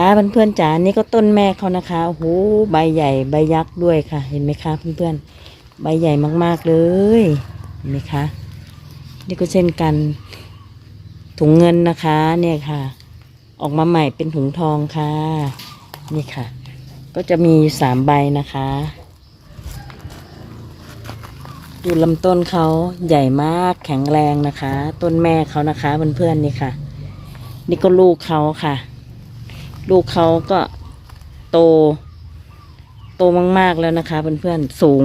ค่ะเพื่อนๆจ๋านี่ก็ต้นแม่เขานะคะโอ้โหใบใหญ่ใบยักษ์ด้วยค่ะ เห็นไหมคะเพื่อนๆใบใหญ่มากๆเลยเห็นไหมคะ นี่ก็เช่นกัน ถุงเงินนะคะเนี่ยค่ะ ออกมาใหม่เป็นถุงทองค่ะ นี่ค่ะ ก็จะมีสามใบนะคะดูลำต้นเขาใหญ่มากแข็งแรงนะคะ ต้นแม่เขานะคะเพื่อนๆนี่ค่ะ นี่ก็ลูกเขาค่ะ ลูกเขาก็โต โตมาก ๆ แล้วนะคะ เพื่อนๆ สูง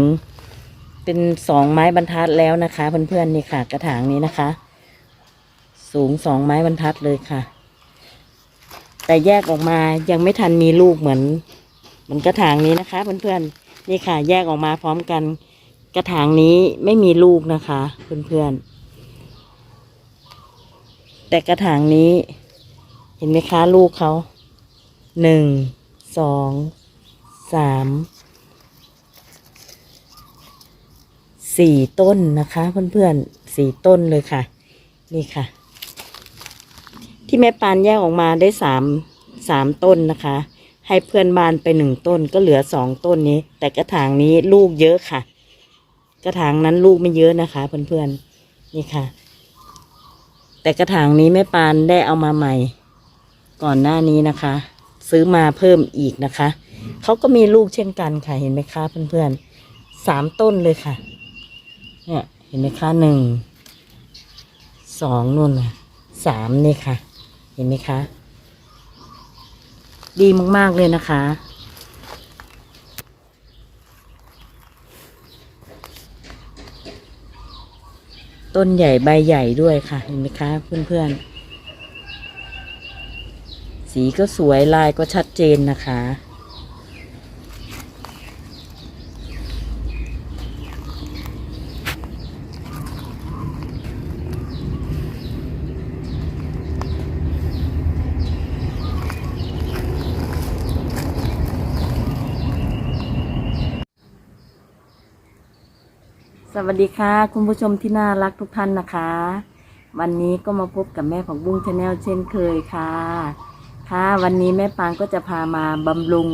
เป็นสองไม้บรรทัดแล้วนะคะ เพื่อนๆนี่ค่ะ กระถางนี้นะคะ สูงสองไม้บรรทัดเลยค่ะ แต่แยกออกมายังไม่ทันมีลูกเหมือนเหมือนกระถางนี้นะคะ เพื่อนๆนี่ค่ะ แยกออกมาพร้อมกัน กระถางนี้ไม่มีลูกนะคะ เพื่อนๆแต่กระถางนี้ เห็นไหมคะลูกเขา หนึ่งสองสามสี่ต้นนะคะเพื่อนๆสี่ต้นเลยค่ะ นี่ค่ะ ที่แม่ปานแยกออกมาได้สามสามต้นนะคะ ให้เพื่อนบ้านไปหนึ่งต้นก็เหลือสองต้นนี้ แต่กระถางนี้ลูกเยอะค่ะ กระถางนั้นลูกไม่เยอะนะคะ เพื่อนๆนี่ค่ะ แต่กระถางนี้แม่ปานได้เอามาใหม่ ก่อนหน้านี้นะคะ ซื้อมาเพิ่มอีกนะคะ เขาก็มีลูกเช่นกันค่ะ เห็นไหมคะเพื่อนๆสามต้นเลยค่ะ เนี่ยเห็นไหมคะหนึ่งสองนู่นสามนี่ค่ะ เห็นไหมคะ ดีมากๆเลยนะคะต้นใหญ่ใบใหญ่ด้วยค่ะ เห็นไหมคะเพื่อนๆ สีก็สวยลายก็ชัดเจนนะคะ สวัสดีค่ะ คุณผู้ชมที่น่ารักทุกท่านนะคะ วันนี้ก็มาพบกับแม่ของบุ้งชาแนลเช่นเคยค่ะ ค่ะวันนี้แม่ปานก็จะพามาบำรุง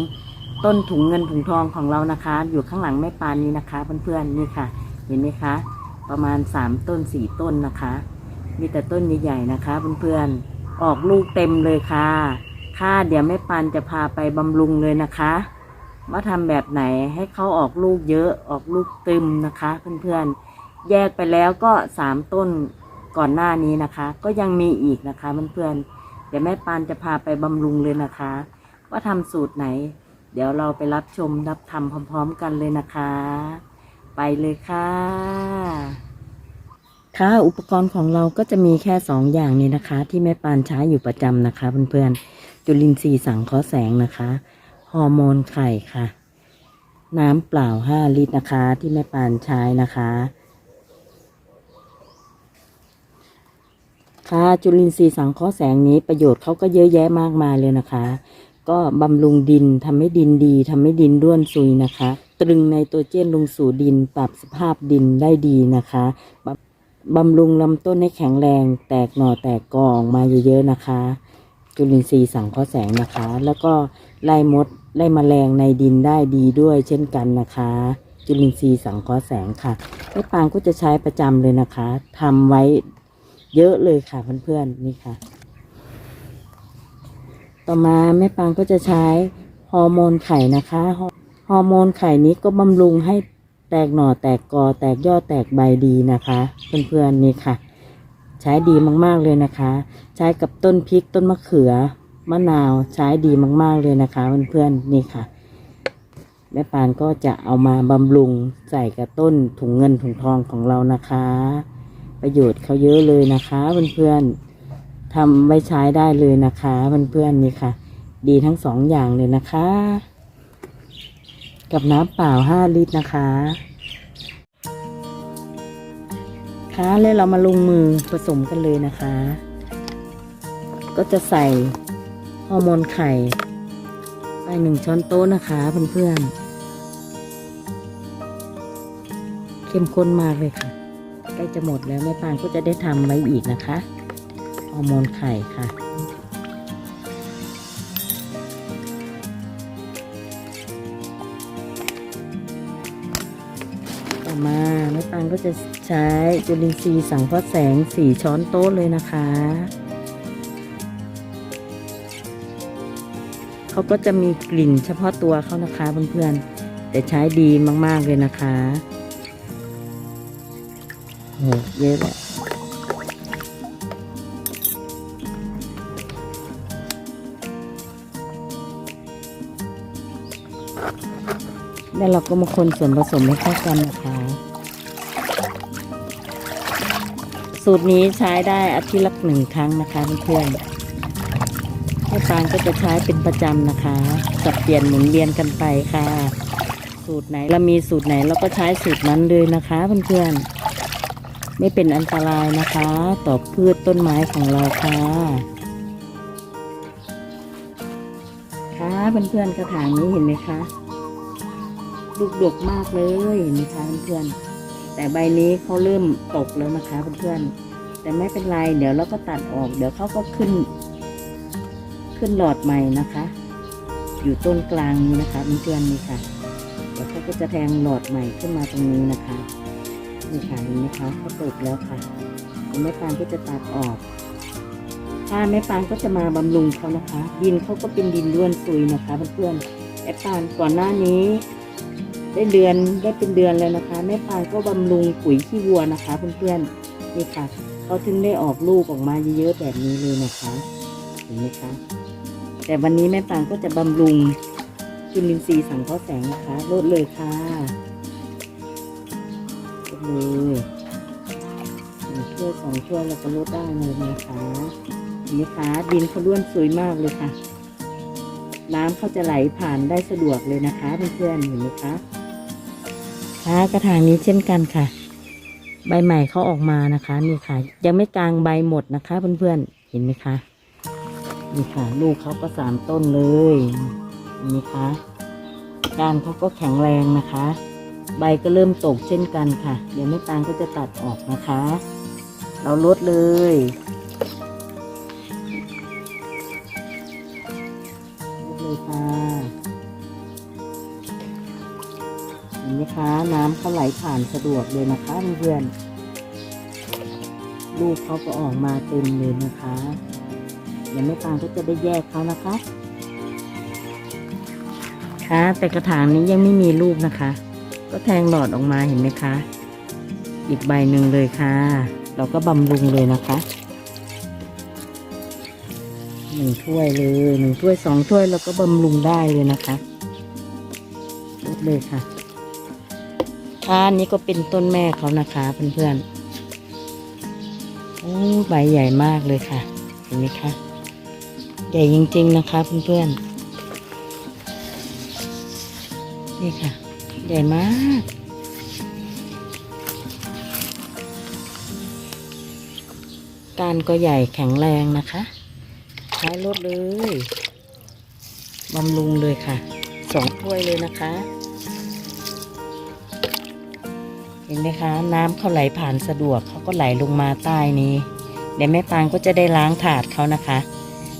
ต้นถุงเงินถุงทองของเรานะคะ อยู่ข้างหลังแม่ปานนี้นะคะ เพื่อนๆนี่ค่ะ เห็นไหมคะ ประมาณสามต้นสี่ต้นนะคะ มีแต่ต้นใหญ่ๆนะคะ เพื่อนๆออกลูกเต็มเลยค่ะ ค่ะเดี๋ยวแม่ปานจะพาไปบำรุงเลยนะคะว่าทำแบบไหนให้เขาออกลูกเยอะออกลูกตึมนะคะ เพื่อนๆแยกไปแล้วก็สามต้นก่อนหน้านี้นะคะ ก็ยังมีอีกนะคะเพื่อนๆ เดี๋ยวแม่ปานจะพาไปบำรุงเลยนะคะ ว่าทำสูตรไหน เดี๋ยวเราไปรับชมรับทำพร้อม ๆ กันเลยนะคะ ไปเลยค่ะ ค่ะอุปกรณ์ของเราก็จะมีแค่สองอย่างนี้นะคะ ที่แม่ปานใช้อยู่ประจำนะคะเพื่อนๆจุลินทรีย์สังเคราะห์แสงนะคะฮอร์โมนไข่ค่ะ น้ำเปล่า 5 ลิตรนะคะ ที่แม่ปานใช้นะคะ ค่ะ จุลินทรีย์สังเคราะห์แสงนี้ประโยชน์เขาก็เยอะแยะมากมายเลยนะคะ ก็บำรุงดินทำให้ดินดีทำให้ดินร่วนซุยนะคะ ตรึงไนโตรเจนลงสู่ดินปรับสภาพดินได้ดีนะคะบำบำรุงลำต้นให้แข็งแรง แตกหน่อแตกกอออกมาเยอะๆนะคะ จุลินทรีย์สังเคราะห์แสงนะคะ แล้วก็ไล่มดไล่แมลงในดินได้ดีด้วย เช่นกันนะคะ จุลินทรีย์สังเคราะห์แสงค่ะแม่ปางก็จะใช้ประจำเลยนะคะทำไว้ เยอะเลยค่ะเพื่อนๆนี่ค่ะ ต่อมาแม่ปางก็จะใช้ฮอร์โมนไข่นะคะฮอร์โมนไข่นี้ก็บำรุงให้แตกหน่อแตกกอแตกยอดแตกใบดีนะคะ เพื่อนๆนี่ค่ะ ใช้ดีมากๆเลยนะคะ ใช้กับต้นพริกต้นมะเขือมะนาวใช้ดีมาก ๆเลยนะคะ เพื่อนๆนี่ค่ะแม่ปานก็จะเอามาบำรุงใส่กับต้นถุงเงินถุงทองของเรานะคะ ประโยชน์เขาเยอะเลยนะคะเพื่อนๆทำไว้ใช้ได้เลยนะคะเพื่อนๆนี่ค่ะ ดีทั้งสองอย่างเลยนะคะ กับน้ำเปล่าห้าลิตรนะคะค่ะแล้วเรามาลงมือผสมกันเลยนะคะ ก็จะใส่ฮอร์โมนไข่ ไปหนึ่งช้อนโต๊ะนะคะเพื่อนๆเข้มข้นมากเลยค่ะ ใกล้จะหมดแล้วแม่ปางก็จะได้ทำไว้อีกนะคะฮอร์โมนไข่ค่ะ ต่อมาแม่ปางก็จะใช้จุลินทรีย์สังเคราะห์แสง 4 ช้อนโต๊ะเลยนะคะเขาก็จะมีกลิ่นเฉพาะตัวเขานะคะเพื่อนๆแต่ใช้ดีมากๆเลยนะคะ เยอะเลยแล้วเราก็มาคนส่วนผสมให้เข้ากันนะคะ สูตรนี้ใช้ได้อาทิตย์ละหนึ่งครั้งนะคะเพื่อนๆแม่ปางก็จะใช้เป็นประจำนะคะสับเปลี่ยนหมุนเวียนกันไปค่ะ สูตรไหนเรามีสูตรไหนเราก็ใช้สูตรนั้นเลยนะคะเพื่อนๆ ไม่เป็นอันตรายนะคะ ต่อพืชต้นไม้ของเราค่ะ ค่ะเพื่อนๆกระถางนี้เห็นไหมคะลูกดกมากเลยเห็นไหมคะเพื่อนๆแต่ใบนี้เขาเริ่มตกแล้วนะคะเพื่อนๆแต่ไม่เป็นไรเดี๋ยวเราก็ตัดออก เดี๋ยวเขาก็ขึ้น ขึ้นหลอดใหม่นะคะ อยู่ต้นกลางนี้นะคะเพื่อนๆนี่ค่ะ เดี๋ยวเขาก็จะแทงหลอดใหม่ขึ้นมาตรงนี้นะคะ นี่ค่ะเห็นไหมคะเขาตกแล้วค่ะแม่ปานก็จะตัดออกถ้าแม่ปานก็จะมาบำรุงเขานะคะ ดินเขาก็เป็นดินด้วนซุยนะคะเพื่อนๆแม่ปานก่อนหน้านี้ ได้เดือนได้เป็นเดือนแล้วนะคะ แม่ปานก็บำรุงปุ๋ยขี้วัวนะคะเพื่อนๆนี่ค่ะเขาถึงได้ออกลูกออกมาเยอะๆแบบนี้เลยนะคะเห็นไหมคะแต่วันนี้แม่ปางก็จะบำรุงจุลินทรีย์สังเคราะห์แสงนะคะลดเลยค่ะ ลดเลยชั่วยสองถ้วยเราก็ลดได้เลยนะคะนไหมคะดินเขาล้วนสวยมากเลยค่ะ น้ำเขาจะไหลผ่านได้สะดวกเลยนะคะเพื่อนๆเห็นไหมคะค่ะกระถางนี้เช่นกันค่ะ ใบใหม่เขาออกมานะคะนี่ค่ะ ยังไม่กลางใบหมดนะคะเพื่อนๆเห็นไหมคะนี่ค่ะ ลูกเขาก็สามต้นเลยนี่คะก้านเขาก็แข็งแรงนะคะ ใบก็เริ่มตกเช่นกันค่ะ เดี๋ยวแม่ตางก็จะตัดออกนะคะ เราลดเลย ลดเลยค่ะ เห็นไหมคะน้ำเขาไหลผ่านสะดวกเลยนะคะเพื่อนลูกเขาก็ออกมาเต็มเลยนะคะเดี๋ยวแม่ปางก็จะได้แยกเขานะคะ ค่ะ แต่กระถางนี้ยังไม่มีรูปนะคะ ก็แทงหลอดออกมาเห็นไหมคะ อีกใบหนึ่งเลยค่ะ เราก็บำรุงเลยนะคะหนึ่งถ้วยเลยหนึ่งถ้วยสองถ้วยเราก็บำรุงได้เลยนะคะลดเลยค่ะอันนี้ก็เป็นต้นแม่เขานะคะเพื่อนๆโอ้ใบใหญ่มากเลยค่ะ เห็นไหมคะ ใหญ่จริงๆนะคะเพื่อนๆนี่ค่ะ ใหญ่มาก การก็ใหญ่แข็งแรงนะคะใช้รถเลยบำรุงเลยค่ะ สองถ้วยเลยนะคะ เห็นไหมคะ น้ำเขาไหลผ่านสะดวกเขาก็ไหลลงมาใต้นี้ เดี๋ยวแม่ปางก็จะได้ล้างถาดเขานะคะ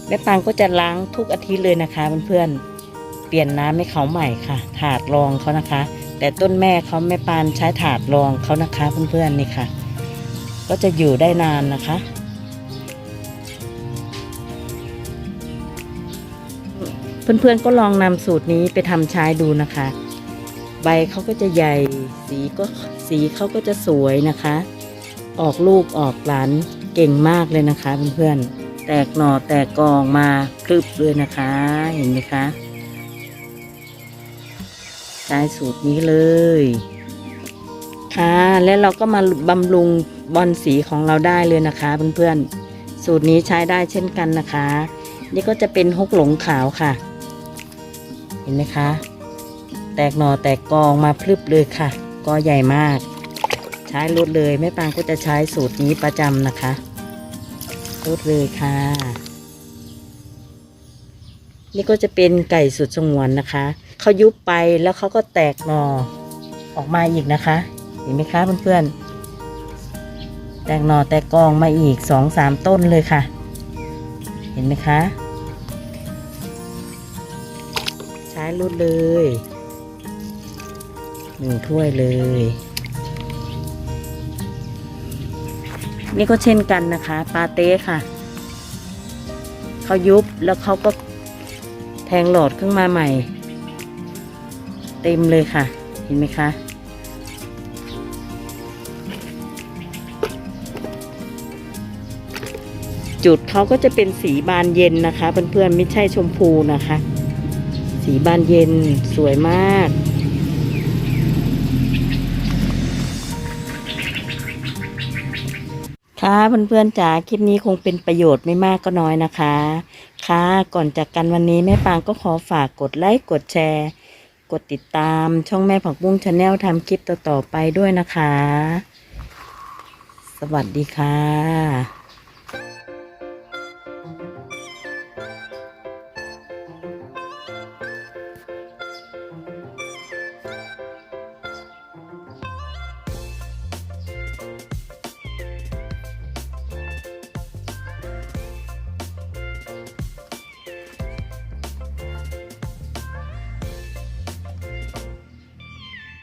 แม่ปางก็จะล้างทุกอาทิตย์เลยนะคะเพื่อนๆเปลี่ยนน้ำให้เขาใหม่ค่ะ ถาดรองเขานะคะ แต่ต้นแม่เขาแม่ปานใช้ถาดรองเขานะคะเพื่อนๆนี่ค่ะ ก็จะอยู่ได้นานนะคะ เพื่อนๆก็ลองนำสูตรนี้ไปทำใช้ดูนะคะ ใบเขาก็จะใหญ่สีก็สีเขาก็จะสวยนะคะ ออกลูกออกหลานเก่งมากเลยนะคะเพื่อนๆแตกหน่อแตกกอออกมาคลึบเลยนะคะเห็นไหมคะ ใช้สูตรนี้เลย ค่ะ แล้วเราก็มาบำรุงบอลสีของเราได้เลยนะคะเพื่อนๆ สูตรนี้ใช้ได้เช่นกันนะคะ นี่ก็จะเป็นฮกหลงขาวค่ะ เห็นไหมคะ แตกหน่อแตกกองมาพลึบเลยค่ะกอใหญ่มาก ใช้ลดเลยแม่ปางก็จะใช้สูตรนี้ประจำนะคะลดเลยค่ะ นี่ก็จะเป็นไก่สุดสงวนนะคะ เขายุบไปแล้วเขาก็แตกหนอ่อออกมาอีกนะคะ เห็นไหมคะเพื่อนๆ แตกหนอ่อแตกกองมาอีกสองสามต้นเลยค่ะ เห็นไหมคะ ใช้รุดเลยหนึ่งถ้วยเลย นี่ก็เช่นกันนะคะ ปาเต้ค่ะเขายุบแล้วเขาก็แทงหลอดขึ้นมาใหม่ เต็มเลยค่ะ เห็นไหมคะ จุดเขาก็จะเป็นสีบานเย็นนะคะเพื่อนๆไม่ใช่ชมพูนะคะ สีบานเย็นสวยมากค่ะเพื่อนๆจ๋าคลิปนี้คงเป็นประโยชน์ไม่มากก็น้อยนะคะ ค่ะก่อนจากกันวันนี้แม่ปางก็ขอฝากกดไลค์กดแชร์ กดติดตามช่องแม่ผักบุ้งชาแนลทำคลิปต่อๆไปด้วยนะคะ สวัสดีค่ะ